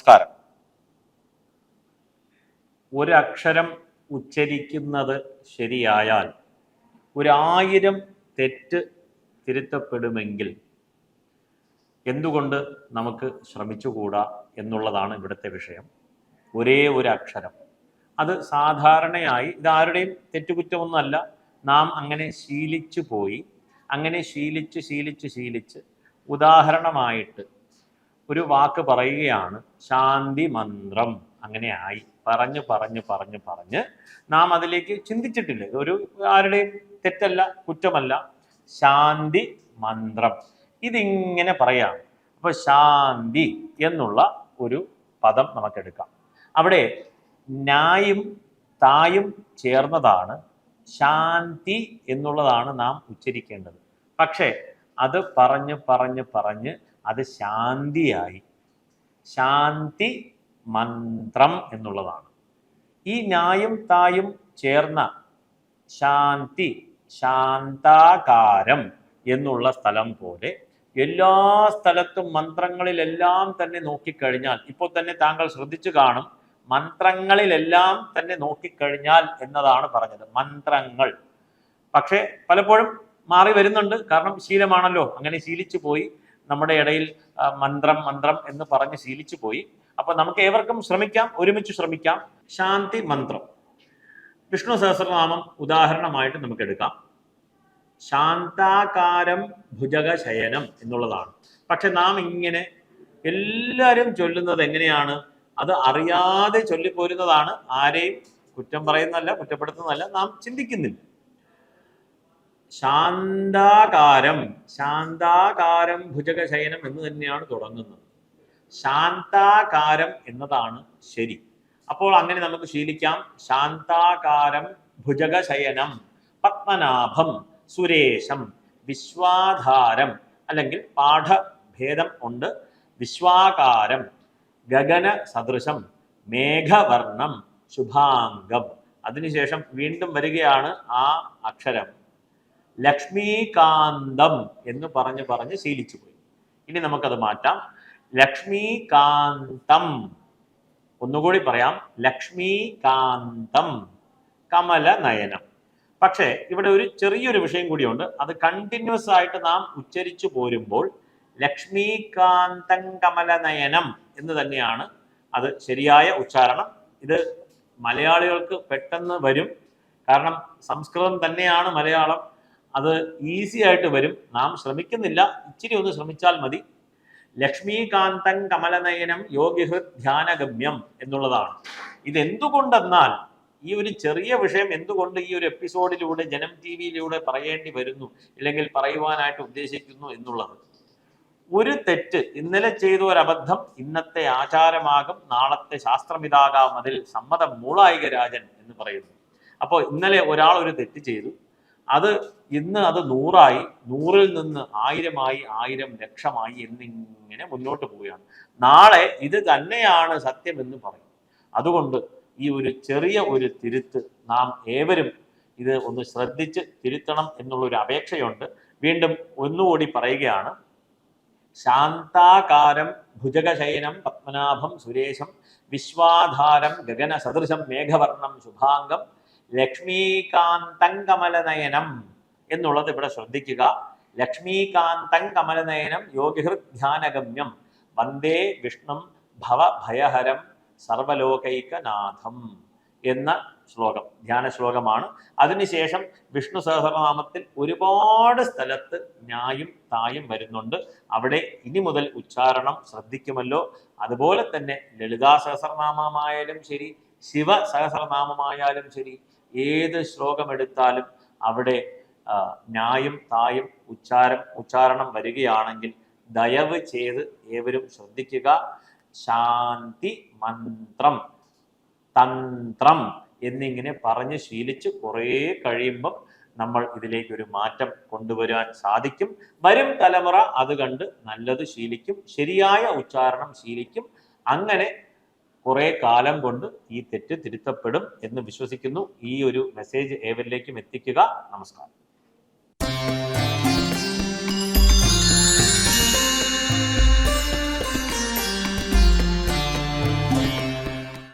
നമസ്കാരം. ഒരക്ഷരം ഉച്ചരിക്കുന്നത് ശരിയായാൽ ഒരായിരം തെറ്റ് തിരുത്തപ്പെടുമെങ്കിൽ എന്തുകൊണ്ട് നമുക്ക് ശ്രമിച്ചുകൂടാ എന്നുള്ളതാണ് ഇവിടുത്തെ വിഷയം. ഒരേ ഒരു അക്ഷരം അത് സാധാരണയായി ഇതാരുടെയും തെറ്റുകുറ്റമൊന്നുമല്ല. നാം അങ്ങനെ ശീലിച്ചു പോയി അങ്ങനെ ശീലിച്ച് ശീലിച്ച് ശീലിച്ച് ഉദാഹരണമായിട്ട് ഒരു വാക്ക് പറയുകയാണ്. ശാന്തി മന്ത്രം. അങ്ങനെ ആയി. പറഞ്ഞു പറഞ്ഞു പറഞ്ഞു പറഞ്ഞ് നാം അതിലേക്ക് ചിന്തിച്ചിട്ടില്ല. ഒരു ആരുടെയും തെറ്റല്ല കുറ്റമല്ല. ശാന്തി മന്ത്രം. ഇതിങ്ങനെ പറയാം. അപ്പൊ ശാന്തി എന്നുള്ള ഒരു പദം നമുക്കെടുക്കാം. അവിടെ നായും തായും ചേർന്നതാണ്. ശാന്തി എന്നുള്ളതാണ് നാം ഉച്ചരിക്കേണ്ടത്. പക്ഷേ അത് പറഞ്ഞ് പറഞ്ഞ് പറഞ്ഞ് അത് ശാന്തിയായി. ശാന്തി മന്ത്രം എന്നുള്ളതാണ്. ഈ ന്യായും തായും ചേർന്ന ശാന്തി ശാന്താകാരം എന്നുള്ള സ്ഥലം പോലെ എല്ലാ സ്ഥലത്തും മന്ത്രങ്ങളിലെല്ലാം തന്നെ നോക്കിക്കഴിഞ്ഞാൽ ഇപ്പോൾ തന്നെ താങ്കൾ ശ്രദ്ധിച്ചു കാണും മന്ത്രങ്ങളിലെല്ലാം തന്നെ നോക്കിക്കഴിഞ്ഞാൽ എന്നതാണ് പറഞ്ഞത്. മന്ത്രങ്ങൾ. പക്ഷേ പലപ്പോഴും മാറി വരുന്നുണ്ട്. കാരണം ശീലമാണല്ലോ. അങ്ങനെ ശീലിച്ചു പോയി. നമ്മുടെ ഇടയിൽ മന്ത്രം മന്ത്രം എന്ന് പറഞ്ഞ് ശീലിച്ചു പോയി. അപ്പൊ നമുക്ക് ഏവർക്കും ശ്രമിക്കാം ഒരുമിച്ച് ശ്രമിക്കാം. ശാന്തി മന്ത്രം. വിഷ്ണു സഹസ്രനാമം ഉദാഹരണമായിട്ട് നമുക്ക് എടുക്കാം. ശാന്താകാരം ഭുജഗശയനം എന്നുള്ളതാണ്. പക്ഷെ നാം ഇങ്ങനെ എല്ലാവരും ചൊല്ലുന്നത് എങ്ങനെയാണ്? അത് അറിയാതെ ചൊല്ലിപ്പോരുന്നതാണ്. ആരെയും കുറ്റം പറയുന്നതല്ല കുറ്റപ്പെടുത്തുന്നതല്ല നാം ചിന്തിക്കുന്നില്ല. ശാന്താകാരം ശാന്താകാരം ഭുജകശയനം എന്ന് തന്നെയാണ് തുടങ്ങുന്നത്. ശാന്താകാരം എന്നതാണ് ശരി. അപ്പോൾ അങ്ങനെ നമുക്ക് ശീലിക്കാം. ശാന്താകാരം ഭുജകശയനം പത്മനാഭം സുരേശം വിശ്വാധാരം അല്ലെങ്കിൽ പാഠഭേദം ഉണ്ട്. വിശ്വാകാരം ഗഗന സദൃശം മേഘവർണം ശുഭാംഗം. അതിനുശേഷം വീണ്ടും വരികയാണ് ആ അക്ഷരം. ലക്ഷ്മീകാന്തം എന്ന് പറഞ്ഞ് പറഞ്ഞ് ശീലിച്ചു പോയി. ഇനി നമുക്കത് മാറ്റാം. ലക്ഷ്മീകാന്തം. ഒന്നുകൂടി പറയാം. ലക്ഷ്മീകാന്തം. കമല നയനം പക്ഷേ ഇവിടെ ഒരു ചെറിയൊരു വിഷയം കൂടിയുണ്ട്. അത് കണ്ടിന്യൂസ് ആയിട്ട് നാം ഉച്ചരിച്ചു പോരുമ്പോൾ ലക്ഷ്മീകാന്തം കമലനയനം എന്ന് തന്നെയാണ് അത് ശരിയായ ഉച്ചാരണം. ഇത് മലയാളികൾക്ക് പെട്ടെന്ന് വരും. കാരണം സംസ്കൃതം തന്നെയാണ് മലയാളം. അത് ഈസി ആയിട്ട് വരും. നാം ശ്രമിക്കുന്നില്ല. ഇച്ചിരി ഒന്ന് ശ്രമിച്ചാൽ മതി. ലക്ഷ്മീകാന്തം കമലനയനം യോഗിഹൃത് ധ്യാനഗമ്യം എന്നുള്ളതാണ്. ഇതെന്തുകൊണ്ടെന്നാൽ ഈ ഒരു ചെറിയ വിഷയം എന്തുകൊണ്ട് ഈ ഒരു എപ്പിസോഡിലൂടെ ജനം ടി വിയിലൂടെ പറയേണ്ടി വരുന്നു? അല്ലെങ്കിൽ പറയുവാനായിട്ട് ഉദ്ദേശിക്കുന്നു എന്നുള്ളത്. ഒരു തെറ്റ് ഇന്നലെ ചെയ്ത ഒരു അബദ്ധം ഇന്നത്തെ ആചാരമാകും. നാളത്തെ ശാസ്ത്രമിതാകാം. അതിൽ സമ്മതം മൂളായിക രാജൻ എന്ന് പറയുന്നു. അപ്പോൾ ഇന്നലെ ഒരാൾ ഒരു തെറ്റ് ചെയ്തു. അത് ഇന്ന് അത് നൂറായി നൂറിൽ നിന്ന് ആയിരമായി ആയിരം ലക്ഷമായി എന്നിങ്ങനെ മുന്നോട്ട് പോവുകയാണ്. നാളെ ഇത് തന്നെയാണ് സത്യം എന്ന് പറയും. അതുകൊണ്ട് ഈ ഒരു ചെറിയ ഒരു തിരുത്ത് നാം ഏവരും ഇത് ഒന്ന് ശ്രദ്ധിച്ച് തിരുത്തണം എന്നുള്ളൊരു അപേക്ഷയുണ്ട്. വീണ്ടും ഒന്നുകൂടി പറയുകയാണ്. ശാന്താകാരം ഭുജകശയനം പത്മനാഭം സുരേശം വിശ്വാധാരം ഗഗന സദൃശം മേഘവർണം ശുഭാംഗം ലക്ഷ്മീകാന്തം കമലനയനം എന്നുള്ളത് ഇവിടെ ശ്രദ്ധിക്കുക. ലക്ഷ്മീകാന്തം കമലനയനം യോഗിഹൃത് ധ്യാനഗമ്യം വന്ദേ വിഷ്ണും ഭവഭയഹരം സർവലോകൈകനാഥം എന്ന ശ്ലോകം ധ്യാന ശ്ലോകമാണ് അതിനുശേഷം വിഷ്ണു സഹസ്രനാമത്തിൽ ഒരുപാട് സ്ഥലത്ത് ഞായും തായും വരുന്നുണ്ട്. അവിടെ ഇനി മുതൽ ഉച്ചാരണം ശ്രദ്ധിക്കുമല്ലോ. അതുപോലെ തന്നെ ലളിതാ സഹസ്രനാമമായാലും ശരി ശിവ സഹസ്രനാമമായാലും ശരി ഏത് ശ്ലോകം എടുത്താലും അവിടെ ന്യായും തായും ഉച്ചാരം ഉച്ചാരണം വരികയാണെങ്കിൽ ദയവ് ചെയ്ത് ഏവരും ശ്രദ്ധിക്കുക. ശാന്തി മന്ത്രം തന്ത്രം എന്നിങ്ങനെ പറഞ്ഞ് ശീലിച്ച് കുറേ കഴിയുമ്പം നമ്മൾ ഇതിലേക്ക് ഒരു മാറ്റം കൊണ്ടുവരാൻ സാധിക്കും. വരും തലമുറ അത് കണ്ട് നല്ലത് ശീലിക്കും ശരിയായ ഉച്ചാരണം ശീലിക്കും. അങ്ങനെ കുറെ കാലം കൊണ്ട് ഈ തെറ്റ് തിരുത്തപ്പെടും എന്ന് വിശ്വസിക്കുന്നു. ഈ ഒരു മെസ്സേജ് ഏവരിലേക്കും എത്തിക്കുക. നമസ്കാരം.